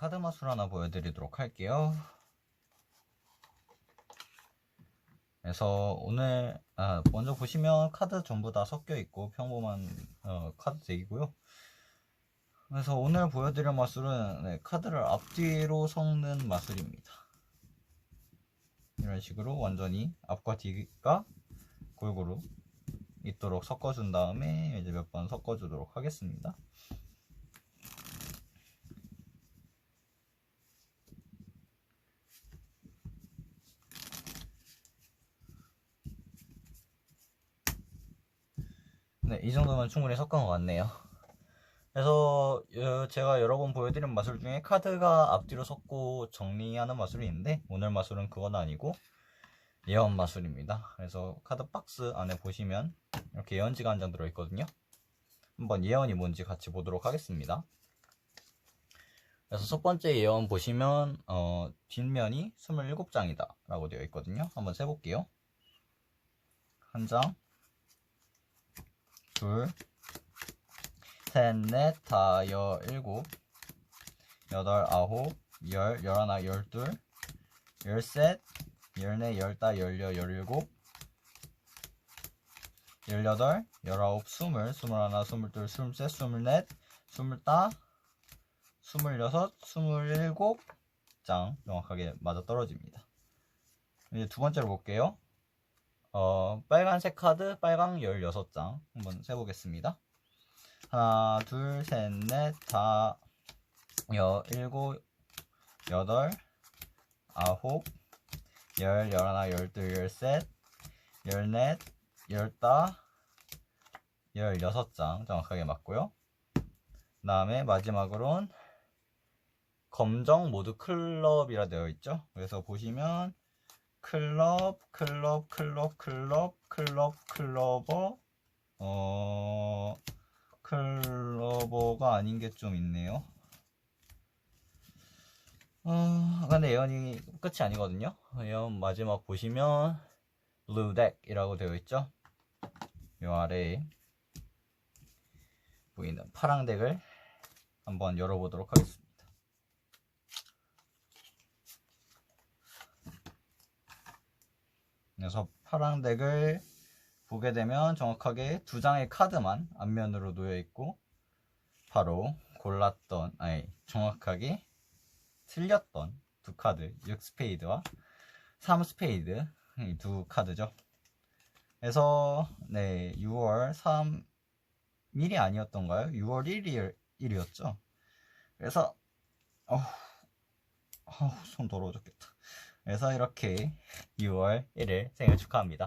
카드 마술 하나 보여드리도록 할게요. 그래서 오늘 아, 먼저 보시면 카드 전부 다 섞여 있고 평범한 어, 카드 덱이고요. 그래서 오늘 보여드릴 마술은 네, 카드를 앞뒤로 섞는 마술입니다. 이런 식으로 완전히 앞과 뒤가 골고루 있도록 섞어준 다음에 이제 몇 번 섞어주도록 하겠습니다. 이 정도면 충분히 섞은 것 같네요. 그래서 어, 제가 여러 번 보여드린 마술 중에 카드가 앞뒤로 섞고 정리하는 마술이 있는데 오늘 마술은 그건 아니고 예언 마술입니다. 그래서 카드 박스 안에 보시면 이렇게 예언지가 한 장 들어있거든요. 한번 예언이 뭔지 같이 보도록 하겠습니다. 그래서 첫 번째 예언 보시면 어, 뒷면이 27장이다 라고 되어 있거든요. 한번 세볼게요. 한 장, 둘, 셋, 넷, 다, 여, 일곱, 여덟, 아홉, 열, 열하나, 열둘, 열셋, 열네, 열다, 열여, 열일곱, 열여덟, 열아홉, 스물, 스물하나, 스물둘, 스물셋, 스물넷, 스물다, 스물여섯, 스물일곱 장 정확하게 맞아 떨어집니다. 이제 두 번째로 볼게요. 어, 빨간색 카드 빨강 16장 한번 세보겠습니다. 하나, 둘, 셋, 넷, 다, 여, 일곱, 여덟, 아홉, 열, 열하나, 열둘, 열셋, 열넷, 열다, 열여섯 장 정확하게 맞고요. 그 다음에 마지막으로는 검정 모두 클럽이라 되어 있죠. 그래서 보시면 클럽, 클럽, 클럽, 클럽, 클럽, 클러버, 어, 클러버가 아닌 게 좀 있네요. 어, 근데 예언이 끝이 아니거든요. 예언 마지막 보시면 deck이라고 되어 있죠. 요 아래에 보이는 파랑 덱을 한번 열어보도록 하겠습니다. 그래서 파랑 덱을 보게 되면 정확하게 두 장의 카드만 앞면으로 놓여 있고 바로 골랐던 아니 정확하게 틀렸던 두 카드 6스페이드와 3스페이드 이 두 카드죠. 그래서 네 6월 3일이 아니었던가요? 6월 1일, 1이었죠. 그래서 어후, 어후, 손 더러워졌겠다. 그래서 이렇게 6월 1일 생일 축하합니다.